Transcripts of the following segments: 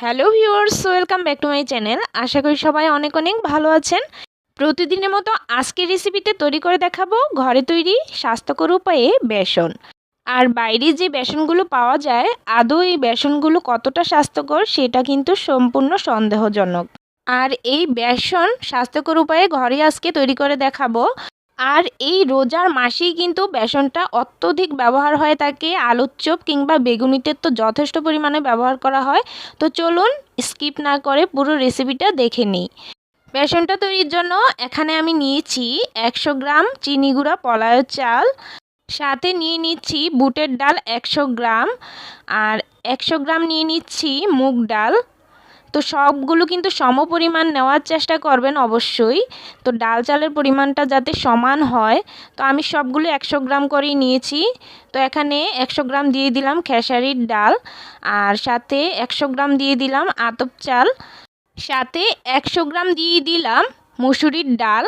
Hello viewers, welcome back to my channel. আশা করি সবাই অনেক অনেক ভালো আছেন। প্রতিদিনের মতো আজকের রেসিপিতে তৈরি করে দেখাবো ঘরে তৈরি স্বাস্থ্যকর উপায়ে বেসন। আর বাইরে যে বেসনগুলো পাওয়া যায়, আদৌ এই বেসনগুলো কতটা স্বাস্থ্যকর সেটা কিন্তু সম্পূর্ণ সন্দেহজনক। আর এই বেসন স্বাস্থ্যকর উপায়ে ঘরে আজকে তৈরি করে দেখাবো। আর এই রোজার মাসেই কিন্তু বেসনটা অত্যধিক ব্যবহার হয়ে থাকে আলুর চপ কিংবা বেগুনিতে তো যথেষ্ট পরিমাণে ব্যবহার করা হয়। তো চলুন স্কিপ না করে পুরো রেসিপিটা দেখে নিই। বেসনটা তৈরির জন্য এখানে আমি নিয়েছি একশো গ্রাম চিনি গুঁড়া পলায় চাল, সাথে নিয়ে নিচ্ছি বুটের ডাল একশো গ্রাম, আর একশো গ্রাম নিয়ে নিচ্ছি মুগ ডাল। তো সবগুলো কিন্তু সম পরিমাণ নেওয়ার চেষ্টা করবেন অবশ্যই। তো ডাল চালের পরিমাণটা যাতে সমান হয়, তো আমি সবগুলো একশো গ্রাম করেই নিয়েছি। তো এখানে একশো গ্রাম দিয়ে দিলাম খেসারির ডাল, আর সাথে একশো গ্রাম দিয়ে দিলাম আতপ চাল, সাথে একশো গ্রাম দিয়ে দিলাম মুসুরির ডাল।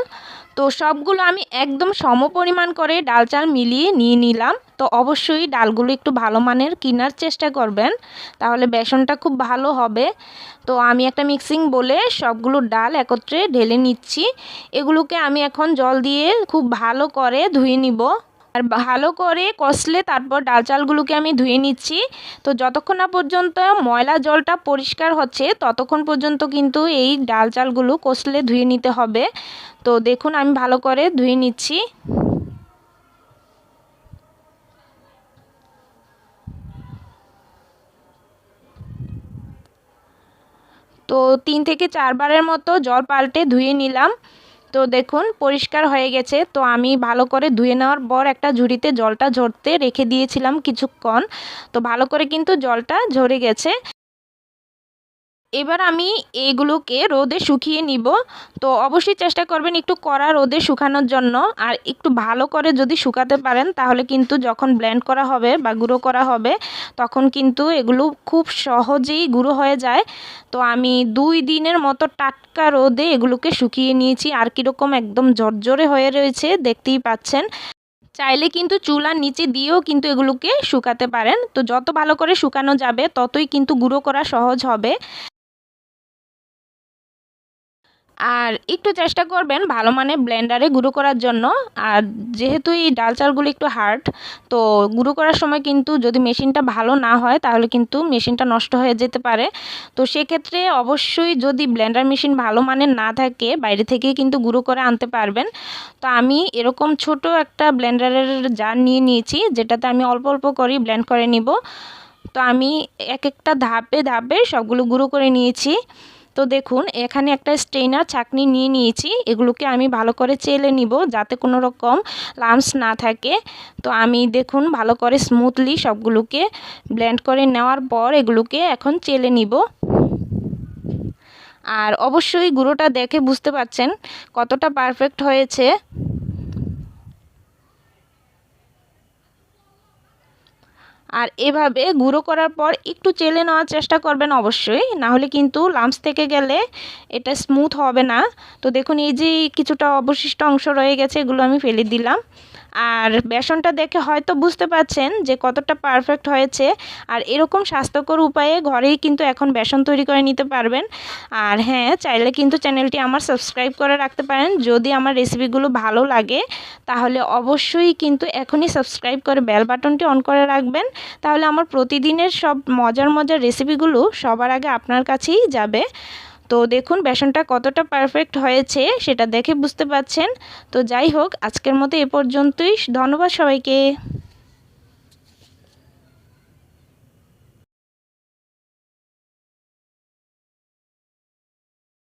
তো সবগুলো আমি একদম সম পরিমাণ করে ডাল চাল মিলিয়ে নিয়ে নিলাম। তো অবশ্যই ডালগুলো একটু ভালো মানের কেনার চেষ্টা করবেন। তাহলে বেসনটা খুব ভালো হবে। তো আমি একটা মিক্সিং বলে সবগুলো ডাল একত্রে ঢেলে নিচ্ছি। এগুলোকে আমি এখন জল দিয়ে খুব ভালো করে ধুয়ে নিব। আর ভালো করে কষলে তারপর ডাল চালগুলোকে আমি ধুয়ে নিচ্ছি। তো যতক্ষণ না পর্যন্ত ময়লা জলটা পরিষ্কার হচ্ছে, ততক্ষণ পর্যন্ত কিন্তু এই ডাল চালগুলো কষলে ধুয়ে নিতে হবে। তো দেখুন আমি ভালো করে ধুয়ে নিচ্ছি। তো তিন থেকে চারবারের মতো জল পাল্টে ধুয়ে নিলাম। তো দেখুন, পরিষ্কার হয়ে গেছে। তো আমি ভালো করে ধুয়ে নেওয়ার পর একটা ঝুড়িতে জলটা ঝরতে রেখে দিয়েছিলাম কিছুক্ষণ। তো ভালো করে কিন্তু জলটা ঝরে গেছে। এবার আমি এগুলোকে রোদে শুকিয়ে নিব। তো অবশ্যই চেষ্টা করবেন একটু কড়া রোদে শুকানোর জন্য। আর একটু ভালো করে যদি শুকাতে পারেন, তাহলে কিন্তু যখন ব্লেন্ড করা হবে বা গুঁড়ো করা হবে, তখন কিন্তু এগুলো খুব সহজেই গুঁড়ো হয়ে যায়। তো আমি দুই দিনের মতো টাটকা রোদে এগুলোকে শুকিয়ে নিয়েছি। আর কীরকম একদম জর্জরে হয়ে রয়েছে, দেখতেই পাচ্ছেন। চাইলে কিন্তু চুলার নিচে দিয়েও কিন্তু এগুলোকে শুকাতে পারেন। তো যত ভালো করে শুকানো যাবে, ততই কিন্তু গুঁড়ো করা সহজ হবে। আর একটু চেষ্টা করবেন ভালো মানে ব্লেন্ডারে গুঁড়ো করার জন্য। আর যেহেতু এই ডাল চালগুলো একটু হার্ড, তো গুঁড়ো করার সময় কিন্তু যদি মেশিনটা ভালো না হয়, তাহলে কিন্তু মেশিনটা নষ্ট হয়ে যেতে পারে। তো সেক্ষেত্রে অবশ্যই যদি ব্লেন্ডার মেশিন ভালো মানের না থাকে, বাইরে থেকে কিন্তু গুঁড়ো করে আনতে পারবেন। তো আমি এরকম ছোট একটা ব্লেন্ডারের জার নিয়ে নিয়েছি, যেটাতে আমি অল্প অল্প করেই ব্লেন্ড করে নিব। তো আমি এক একটা ধাপে ধাপে সবগুলো গুঁড়ো করে নিয়েছি। তো দেখুন, এখানে একটা স্ট্রেনার ছাকনি নিয়ে নিয়েছি। এগুলোকে আমি ভালো করে চেলে নিব যাতে কোনো রকম লামস না থাকে। তো আমি দেখুন, ভালো করে স্মুথলি সবগুলোকে ব্লেন্ড করে নেওয়ার পর এগুলোকে এখন চেলে নিব। আর অবশ্যই গুঁড়োটা দেখে বুঝতে পারছেন কতটা পারফেক্ট হয়েছে। আর এভাবে গুঁড়ো করার পর একটু চেলে নেওয়ার চেষ্টা করবেন অবশ্যই, নাহলে কিন্তু লামস থেকে গেলে এটা স্মুথ হবে না। তো দেখুন, এই যে কিছুটা অবশিষ্ট অংশ রয়ে গেছে, এগুলো আমি ফেলে দিলাম। আর বেসনটা দেখে হয়তো বুঝতে পাচ্ছেন যে কতটা পারফেক্ট হয়েছে। আর এরকম স্বাস্থ্যকর উপায়ে ঘরেই কিন্তু এখন বেসন তৈরি করে নিতে পারবেন। আর হ্যাঁ চাইলে কিন্তু চ্যানেলটি আমার সাবস্ক্রাইব করে রাখতে পারেন। যদি আমার রেসিপিগুলো ভালো লাগে, তাহলে অবশ্যই কিন্তু এখনই সাবস্ক্রাইব করে বেল বাটনটি অন করে রাখবেন। তাহলে আমার প্রতিদিনের সব মজার মজার রেসিপিগুলো সবার আগে আপনার কাছেই যাবে। তো দেখুন, বেসনটা কতটা পারফেক্ট হয়েছে সেটা দেখে বুঝতে পাচ্ছেন তো যাই হোক, আজকের মতো এ পর্যন্তই। ধন্যবাদ সবাইকে।